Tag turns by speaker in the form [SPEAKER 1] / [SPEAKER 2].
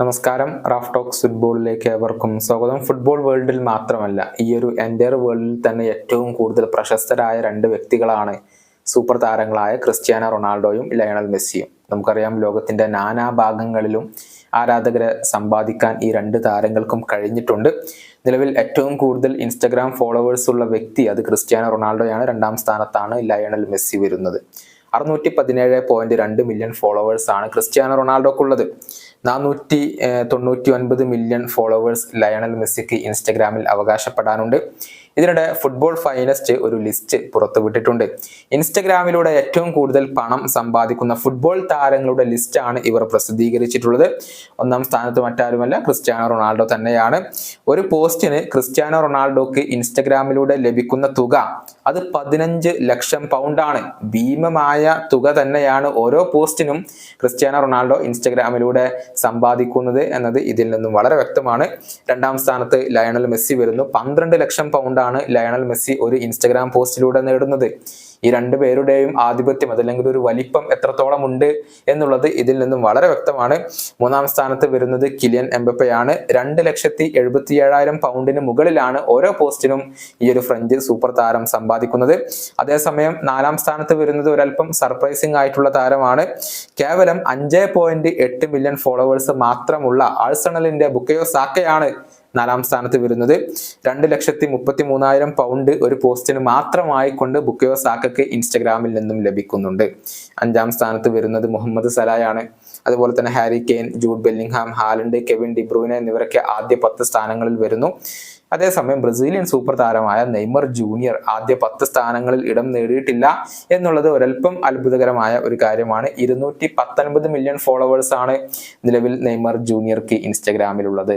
[SPEAKER 1] നമസ്കാരം Raf talks ഫുട്ബോളിലേക്ക് ഏവർക്കും സ്വാഗതം. ഫുട്ബോൾ വേൾഡിൽ മാത്രമല്ല ഈ ഒരു എന്റയർ വേൾഡിൽ തന്നെ ഏറ്റവും കൂടുതൽ പ്രശസ്തരായ രണ്ട് വ്യക്തികളാണ് സൂപ്പർ താരങ്ങളായ ക്രിസ്ത്യാനോ റൊണാൾഡോയും ലയണൽ മെസ്സിയും. നമുക്കറിയാം ലോകത്തിന്റെ നാനാ ഭാഗങ്ങളിലും ആരാധകരെ സമ്പാദിക്കാൻ ഈ രണ്ട് താരങ്ങൾക്കും കഴിഞ്ഞിട്ടുണ്ട്. നിലവിൽ ഏറ്റവും കൂടുതൽ ഇൻസ്റ്റഗ്രാം ഫോളോവേഴ്സ് ഉള്ള വ്യക്തി അത് ക്രിസ്ത്യാനോ റൊണാൾഡോയാണ്. രണ്ടാം സ്ഥാനത്താണ് ലയണൽ മെസ്സി വരുന്നത്. അറുന്നൂറ്റി പതിനേഴ് പോയിന്റ് രണ്ട് മില്യൺ ഫോളോവേഴ്സ് ആണ് ക്രിസ്ത്യാനോ റൊണാൾഡോക്കുള്ളത്. നാനൂറ്റി തൊണ്ണൂറ്റി ഒൻപത് മില്യൺ ഫോളോവേഴ്സ് ലയണൽ മെസ്സിക്ക് ഇൻസ്റ്റഗ്രാമിൽ അവകാശപ്പെടാനുണ്ട്. ഇതിനിടെ ഫുട്ബോൾ ഫൈനസ്റ്റ് ഒരു ലിസ്റ്റ് പുറത്തുവിട്ടിട്ടുണ്ട്. ഇൻസ്റ്റഗ്രാമിലൂടെ ഏറ്റവും കൂടുതൽ പണം സമ്പാദിക്കുന്ന ഫുട്ബോൾ താരങ്ങളുടെ ലിസ്റ്റാണ് ഇവർ പ്രസിദ്ധീകരിച്ചിട്ടുള്ളത്. ഒന്നാം സ്ഥാനത്ത് മറ്റാരുമല്ല ക്രിസ്ത്യാനോ റൊണാൾഡോ തന്നെയാണ്. ഒരു പോസ്റ്റിന് ക്രിസ്ത്യാനോ റൊണാൾഡോക്ക് ഇൻസ്റ്റഗ്രാമിലൂടെ ലഭിക്കുന്ന തുക അത് പതിനഞ്ച് ലക്ഷം പൗണ്ടാണ് ഭീമമായ തുക തന്നെയാണ് ഓരോ പോസ്റ്റിനും ക്രിസ്ത്യാനോ റൊണാൾഡോ ഇൻസ്റ്റഗ്രാമിലൂടെ സമ്പാദിക്കുന്നത് എന്നത് ഇതിൽ നിന്നും വളരെ വ്യക്തമാണ്. രണ്ടാം സ്ഥാനത്ത് ലയണൽ മെസ്സി വരുന്നു. പന്ത്രണ്ട് ലക്ഷം പൗണ്ടാണ് ലയണൽ മെസ്സി ഒരു ഇൻസ്റ്റഗ്രാം പോസ്റ്റിലൂടെ നേടുന്നത്. ഈ രണ്ടു പേരുടെയും ആധിപത്യം അതല്ലെങ്കിൽ ഒരു വലിപ്പം എത്രത്തോളം ഉണ്ട് എന്നുള്ളത് ഇതിൽ നിന്നും വളരെ വ്യക്തമാണ്. മൂന്നാം സ്ഥാനത്ത് വരുന്നത് കിലിയൻ എംബപ്പയാണ്. രണ്ട് ലക്ഷത്തി എഴുപത്തി ഏഴായിരം പൗണ്ടിന് മുകളിലാണ് ഓരോ പോസ്റ്റിനും ഈ ഒരു ഫ്രഞ്ച് സൂപ്പർ താരം സമ്പാദിക്കുന്നത്. അതേസമയം നാലാം സ്ഥാനത്ത് വരുന്നത് ഒരല്പം സർപ്രൈസിംഗ് ആയിട്ടുള്ള താരമാണ്. കേവലം അഞ്ച് പോയിന്റ് എട്ട് മില്യൺ ഫോളോവേഴ്സ് മാത്രമുള്ള ആഴ്സണലിന്റെ ബുക്കയോ സാക്കയാണ് നാലാം സ്ഥാനത്ത് വരുന്നത്. രണ്ട് ലക്ഷത്തി മുപ്പത്തി മൂന്നായിരം പൗണ്ട് ഒരു പോസ്റ്റിന് മാത്രമായി കൊണ്ട് ബുക്കയോ സാക്കക്ക് ഇൻസ്റ്റഗ്രാമിൽ നിന്നും ലഭിക്കുന്നുണ്ട്. അഞ്ചാം സ്ഥാനത്ത് വരുന്നത് മുഹമ്മദ് സലായാണ് അതുപോലെ തന്നെ Harry Kane Jude Bellingham Haaland Kevin De Bruyne എന്നിവരൊക്കെ ആദ്യ പത്ത് സ്ഥാനങ്ങളിൽ വരുന്നു. അതേസമയം ബ്രസീലിയൻ സൂപ്പർ താരമായ നെയ്മർ ജൂനിയർ ആദ്യ പത്ത് സ്ഥാനങ്ങളിൽ ഇടം നേടിയിട്ടില്ല എന്നുള്ളത് ഒരൽപ്പം അത്ഭുതകരമായ ഒരു കാര്യമാണ്. ഇരുന്നൂറ്റി പത്തൊൻപത് മില്യൺ ഫോളോവേഴ്സാണ് നിലവിൽ നെയ്മർ ജൂനിയർക്ക് ഇൻസ്റ്റഗ്രാമിലുള്ളത്